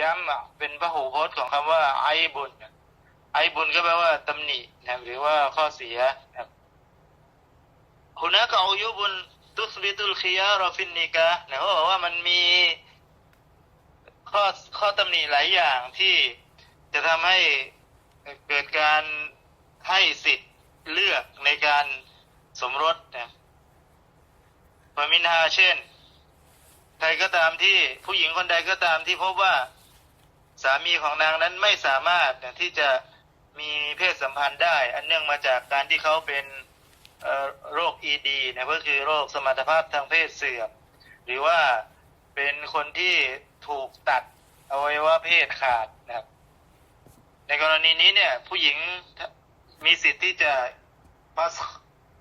ย้ำเป็นพหูพจน์ของคำว่า ไอบุญไอบุญก็แปลว่าตำหนินะหรือว่าข้อเสียนะคุณนักอายุบุญตุสบิตุลขียารอฟินนิกะนะเขาบอกว่ามันมีข้อข้อตำหนิหลายอย่างที่จะทำให้เกิดการให้สิทธิ์เลือกในการสมรสนะปมินฮาเช่น ใครก็ตามที่ผู้หญิงคนใดก็ตามที่พบว่า สามีของนางนั้นไม่สามารถที่จะมีเพศสัมพันธ์ได้ อันเนื่องมาจากการที่เขาเป็นโรคอีดีนะก็คือโรคสมรรถภาพทางเพศเสื่อม หรือว่าเป็นคนที่ถูกตัดอวัยวะเพศขาดนะครับ ในกรณีนี้เนี่ย ผู้หญิงมีสิทธิ์ที่จะพัส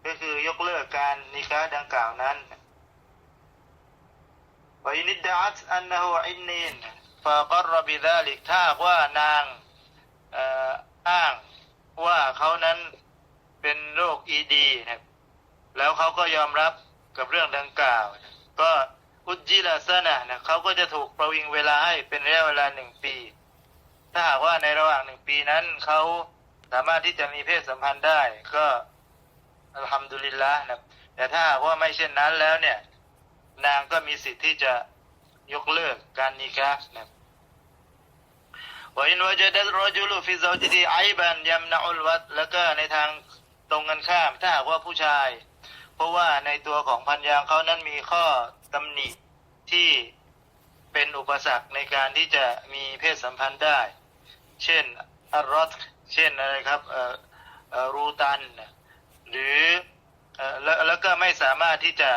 ก็คือยกเลิกการนิกาดังกล่าวนั้นวอินิดาอันนะฮุอินนีน ถ้าหากว่านางอ้างว่าเขานั้นเป็นโรค ED นะแล้วเขาก็ยอมรับกับเรื่องดังกล่าวก็อุจจิลาสนะนะเขาก็จะถูกประวิงเวลาให้เป็นระยะเวลาหนึ่งปี ถ้าหากว่าในระหว่างหนึ่งปีนั้นเขาสามารถที่จะมีเพศสัมพันธ์ได้ก็อัลฮัมดุลิลละนะแต่ถ้าหากว่าไม่เช่นนั้นแล้วเนี่ย นางก็มีสิทธิ์ที่จะยกเลิกการนิก วอินวาจะดัลรอจูลูฟิซาจิดีไอบานยัมนาอุลวัตแล้วก็ในทางตรงกันข้าม ถ้าหากว่าผู้ชาย เพราะว่าในตัวของพันยางเขานั้นมีข้อตำหนิที่เป็นอุปสรรคในการที่จะมีเพศสัมพันธ์ได้ เช่นอารอตเช่นอะไรครับเอ่อรูตัน หรือแล้วแล้วก็ไม่สามารถที่จะ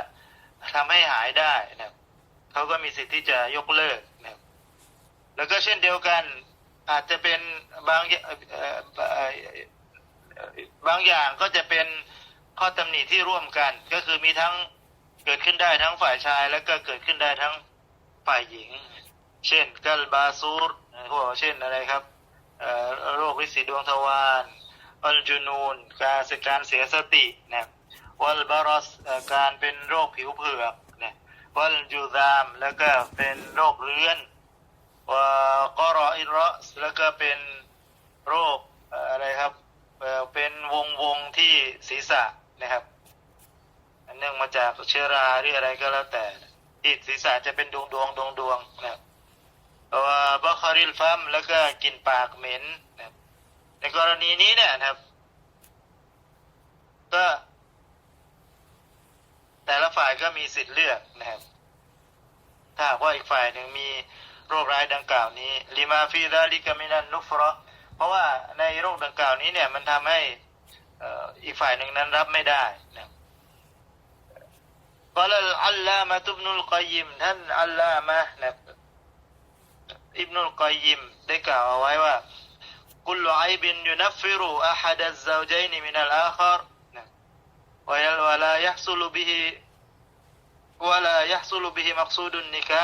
ทำให้หายได้นะเขาก็มีสิทธิ์ที่จะยกเลิกนะแล้วก็เช่นเดียวกัน อาจจะเป็นบางอย่างเอ่อเอ่อเอ่อบางอย่างก็จะเป็นข้อตำหนิที่ร่วมกัน ก็คือมีทั้งเกิดขึ้นได้ทั้งฝ่ายชาย แล้วก็เกิดขึ้นได้ทั้งฝ่ายหญิง เช่นกัลบาซูรเขาบอกเช่นอะไรครับโรคฤทธิ์สีดวงทวารอัลจูนูนการการเสียสตินะวัลบารอสเอ่อการเป็นโรคผิวเผือกนะวัลจูซาม แล้วก็เป็นโรคเรื้อน วากรออิรอสแล้วก็เป็นโรคอะไรครับเป็นวงวงที่ศีรษะนะครับเนื่องมาจากเชื้อราหรืออะไรก็แล้วแต่ที่ศีรษะจะเป็นดวงดวงดวงดวงนะครับว่าบัคาริลฟัมแล้วก็กินปากเหม็นนะครับในกรณีนี้เนี่ยนะครับ ก็ แต่ละฝ่ายก็มีสิทธิ์เลือกนะครับ ถ้าว่าอีกฝ่ายหนึ่งมี โรคร้ายดังกล่าวนี้ลิมาฟีดาลิกามินันนุฟรอเพราะว่าในโรคดังกล่าวนี้เนี่ยมันทำให้อีกฝ่ายหนึ่งนั้นรับไม่ได้นะกล่อัลลามะตุบนุลกอยิมท่านอัลลามะนะอิบนุลกอยิมได้กล่าวเอาไว้ว่ากุลไอบินยูนัฟฟิรุอาฮัดะซซาวจนีนมินัลอาคารนะวยัลวลายัฮซุลบิฮิวลายัฮซุลบิฮิมักซูดุนนิกะ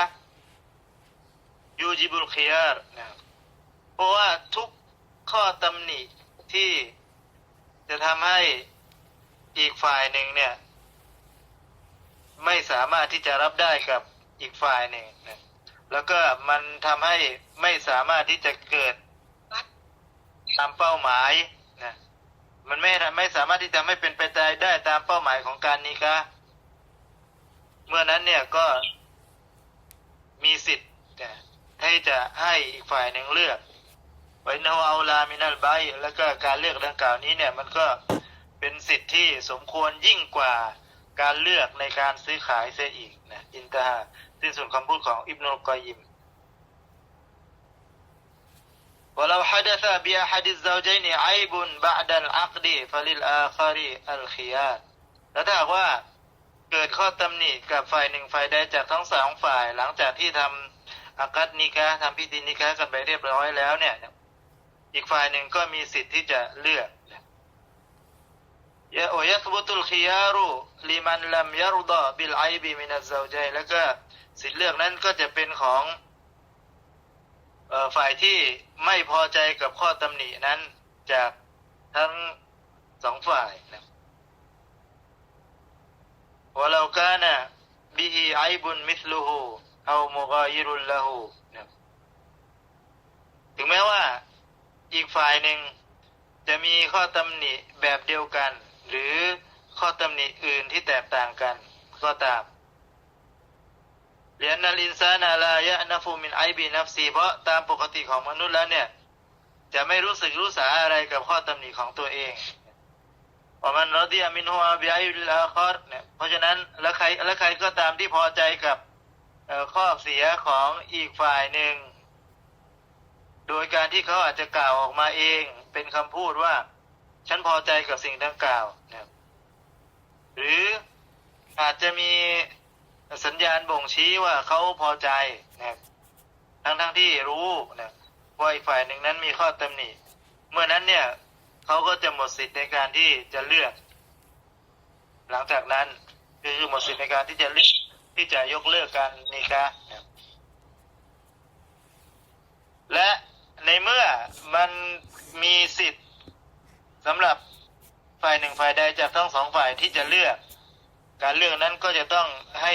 ยูจิบุลคิยาร์นะเพราะว่าทุกข้อตำหนิที่จะทำให้อีกฝ่ายหนึ่งเนี่ย ไม่สามารถที่จะรับได้กับอีกฝ่ายหนึ่งนะแล้วก็มันทำให้ไม่สามารถที่จะเกิดตามเป้าหมายนะมันไม่ไม่สามารถที่จะไม่เป็นไปได้ตามเป้าหมายของการนิกาเมื่อนั้นเนี่ยก็มีสิทธิ์นะ ให้จะให้อีกฝ่ายหนึ่งเลือกไว้นเอาลามินัลไบแล้วก็การเลือกดังกล่าวนี้เนี่ย มันก็เป็นสิทธิ์ที่สมควรยิ่งกว่าการเลือกในการซื้อขายเสียอีกนะอินตาฮาสิ้นสุดคำพูดของอิบนุลกอยยิม ولو حدث بأحد الزوجين عيب بعد العقد فللآخر الخيار แล้วถ้าหากว่าเกิดข้อตำหนิกับฝ่ายหนึ่งฝ่ายใดจากทั้งสองฝ่าย หลังจากที่ทำ อากัดนิกาทำพิธีนิกากันไปเรียบร้อยแล้วเนี่ย อีกฝ่ายหนึ่งก็มีสิทธิ์ที่จะเลือกยะโอยัสบุตุลคิยารุลิมันลัมยารดะบิลไอบีมินัซาวจัยแล้วก็สิทธิ์เลือกนั้นก็จะเป็นของฝ่ายที่ไม่พอใจกับข้อตำหนินั้นจากทั้งสองฝ่ายนะ เอาโมกอยิรุลละหูถึงแม้ว่าอีกฝ่ายหนึ่งจะมีข้อตำหนิแบบเดียวกัน หรือข้อตำหนิอื่นที่แตกต่างกัน ก็ตามเลียนนาลินซานาลายะนฟูมินไอบีนัฟซีเพราะตามปกติของมนุษย์แล้วเนี่ย จะไม่รู้สึกรู้สาอะไรกับข้อตำหนิของตัวเองพอมันรอดีอามินฮัวบิไอลาคอร์เนี่ยเพราะฉะนั้นแล้วใครแล้วใครก็ตามที่พอใจกับ ข้อเสียของอีกฝ่ายหนึ่ง โดยการที่เขาอาจจะกล่าวออกมาเอง เป็นคำพูดว่า ฉันพอใจกับสิ่งดังกล่าวนะหรืออาจจะมีสัญญาณบ่งชี้ว่าเขาพอใจนะทั้งทั้งที่รู้นะว่าอีกฝ่ายหนึ่งนั้นมีข้อตำหนิเมื่อนั้นเนี่ยเขาก็จะหมดสิทธิ์ในการที่จะเลือก หลังจากนั้นคือหมดสิทธิ์ในการที่จะเลือก ที่จะยกเลิกการนิกะห์นะครับและในเมื่อมันมีสิทธิ์สำหรับฝ่ายหนึ่งฝ่ายใดจากทั้งสองฝ่ายที่จะเลือก การเลือกนั้นก็จะต้องให้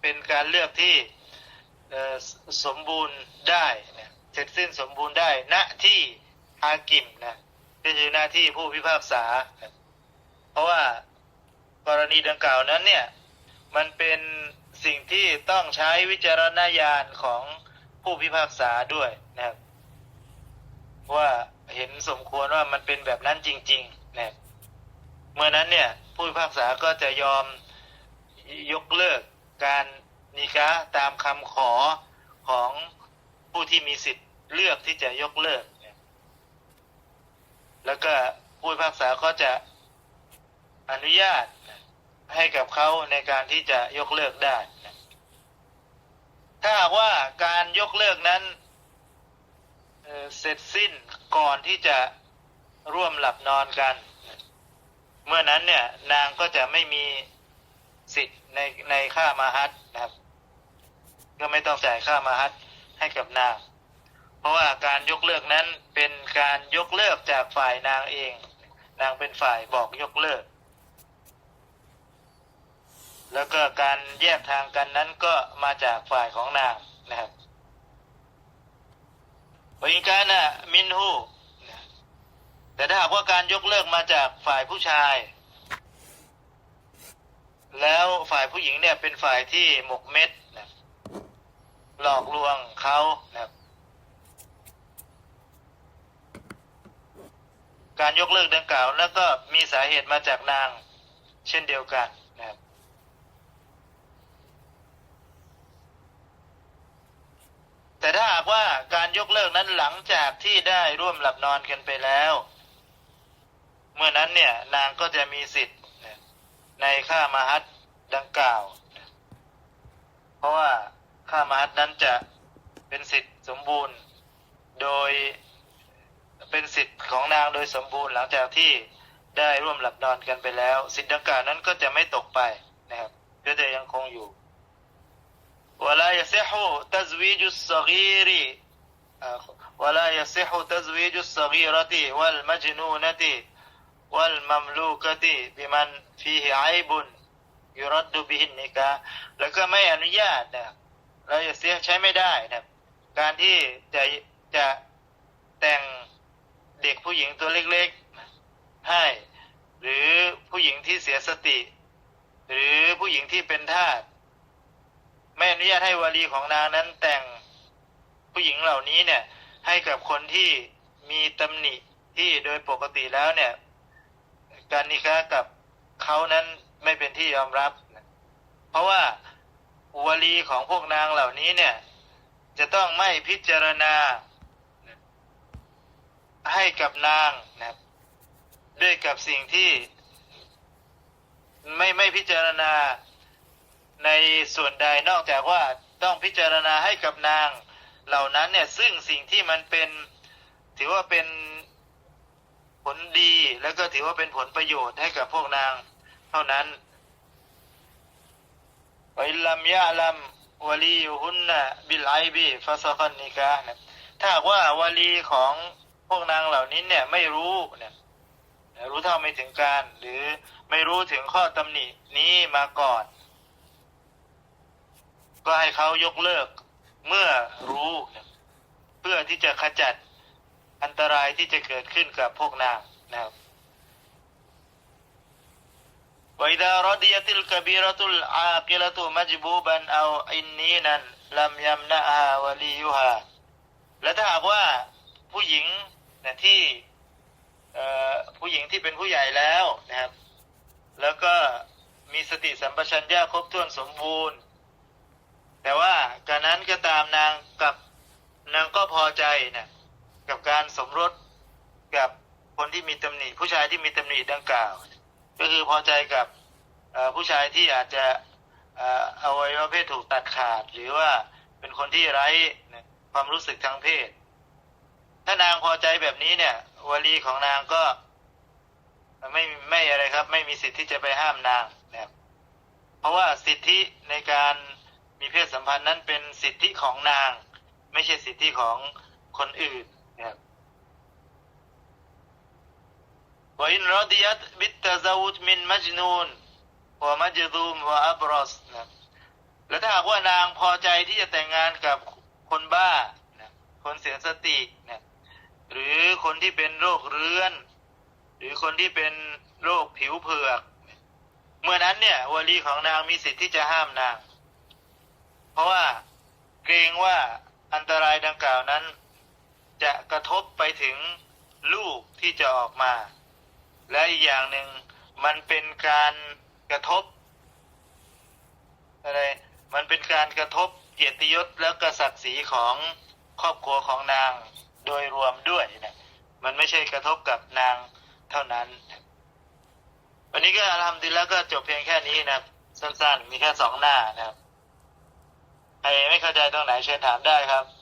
เป็นการเลือกที่สมบูรณ์ได้นะเสร็จสิ้นสมบูรณ์ได้ณที่ฮากิมนะก็คือหน้าที่ผู้พิพากษา เพราะว่ากรณีดังกล่าวนั้นเนี่ย มันเป็นสิ่งที่ต้องใช้วิจารณญาณของผู้พิพากษาด้วยนะครับ ว่าเห็นสมควรว่ามันเป็นแบบนั้นจริงๆนะครับเมื่อนั้นเนี่ยผู้พิพากษาก็จะยอมยกเลิกการนิกะตามคำขอของผู้ที่มีสิทธิ์เลือกที่จะยกเลิก แล้วก็ผู้พิพากษาก็จะอนุญาตนะ ให้กับเขาในการที่จะยกเลิกได้ ถ้าหากว่าการยกเลิกนั้นเเสร็จสิ้นก่อนที่จะร่วมหลับนอนกัน เมื่อนั้นเนี่ยนางก็จะไม่มีสิทธิ์ในในค่ามาฮัตนะครับ ก็ไม่ต้องจ่ายค่ามาฮัตให้กับนาง เพราะว่าการยกเลิกนั้นเป็นการยกเลิกจากฝ่ายนางเอง นางเป็นฝ่ายบอกยกเลิก แล้วก็การแยกทางกันนั้นก็มาจากฝ่ายของนางนะครับวิกานะมินหูแต่ถ้าหากว่าการยกเลิกมาจากฝ่ายผู้ชาย แล้วฝ่ายผู้หญิงเนี่ยเป็นฝ่ายที่หมกเม็ดนะหลอกลวงเขานะครับการยกเลิกดังกล่าว แล้วก็มีสาเหตุมาจากนาง เช่นเดียวกันนะครับ แต่ถ้าหากว่าการยกเลิกนั้นหลังจากที่ได้ร่วมหลับนอนกันไปแล้ว เมื่อนั้นเนี่ยนางก็จะมีสิทธิ์ในค่ามาฮัตดังกล่าว เพราะว่าค่ามาฮัตนั้นจะเป็นสิทธิ์สมบูรณ์โดยเป็นสิทธิ์ของนางโดยสมบูรณ์หลังจากที่ได้ร่วมหลับนอนกันไปแล้ว สิทธิ์ดังกล่าวนั้นก็จะไม่ตกไปนะครับก็จะยังคงอยู่ ولا يصح تزويج الصغير آه، ولا يصح تزويج الصغيرة والمجنونة والمملوكة بمن فيه عيب يرد به النكاح แล้วก็ไม่อนุญาตนะครับเราจะเสียใช้ไม่ได้นะครับ การที่จะจะแต่งเด็กผู้หญิงตัวเล็กๆให้ หรือผู้หญิงที่เสียสติ หรือผู้หญิงที่เป็นทาส ไม่อนุญาตให้วารีของนางนั้นแต่งผู้หญิงเหล่านี้เนี่ย ให้กับคนที่มีตำหนิที่โดยปกติแล้วเนี่ย การนิกากับเขานั้นไม่เป็นที่ยอมรับ เพราะว่าวารีของพวกนางเหล่านี้เนี่ย จะต้องไม่พิจารณาให้กับนางนะครับด้วยกับสิ่งที่ ไม่ไม่พิจารณา ในส่วนใดนอกจากว่าต้องพิจารณาให้กับนางเหล่านั้นเนี่ยซึ่งสิ่งที่มันเป็นถือว่าเป็นผลดีแล้วก็ถือว่าเป็นผลประโยชน์ให้กับพวกนางเท่านั้นวอิลัมยะลัมวลียุฮุนนะบิลไอบีฟาซคันนิกาห์นะถ้าว่าวาลีของพวกนางเหล่านี้เนี่ยไม่รู้เนี่ยรู้เท่าไม่ถึงการ หรือไม่รู้ถึงข้อตำหนินี้มาก่อน ก็ให้เขายกเลิกเมื่อรู้นะเพื่อที่จะขจัด อันตรายที่จะเกิดขึ้นกับพวกนางนะครับ وإذا رضيت الكبيرة العاقلة مجبوبا أو عنينا لم يمنعها وليها และถ้าหากว่าผู้หญิงนะที่เอ่อผู้หญิงที่เป็นผู้ใหญ่แล้วนะครับ แล้วก็มีสติสัมปชัญญะครบถ้วนสมบูรณ์ แต่ว่าการนั้นก็ตามนางกับนางก็พอใจนะกับการสมรสกับคนที่มีตำหนิผู้ชายที่มีตำหนิดังกล่าว ก็คือพอใจกับผู้ชายที่อาจจะเอ่ออวัยวะเพศถูกตัดขาด หรือว่าเป็นคนที่ไร้ความรู้สึกทางเพศ ถ้านางพอใจแบบนี้เนี่ยวลีของนางก็ไม่ไม่อะไรครับ ไม่มีสิทธิ์ที่จะไปห้ามนางนะครับเพราะว่าสิทธิในการีเพศสัมพันธ์นั้นเป็นสิทธิของนาง ไม่ใช่สิทธิของคนอื่นนะครับว่าอินรดิยัตบิตะซาวุตมินมัจนูนวะมัจดูมวะอับรอสนะแล้วถ้าหากว่านางพอใจที่จะแต่งงานกับคนบ้านะคนเสียสตินะหรือคนที่เป็นโรคเรื้อน หรือคนที่เป็นโรคผิวเผือก เมื่อนั้นเนี่ยวลีของนางมีสิทธิ์ที่จะห้ามนาง เพราะว่าเกรงว่าอันตรายดังกล่าวนั้น จะกระทบไปถึงลูกที่จะออกมา และอีกอย่างหนึ่งมันเป็นการกระทบอะไรมันเป็นการกระทบเกียรติยศและกศักดิ์ศรีของครอบครัวของนางโดยรวมด้วยนะมันไม่ใช่กระทบกับนางเท่านั้น วันนี้ก็ทำดีแล้วก็จบเพียงแค่นี้นะครับสั้นๆ มีแค่สองหน้านะครับ ใครไม่เข้าใจตรงไหนเชิญถามได้ครับ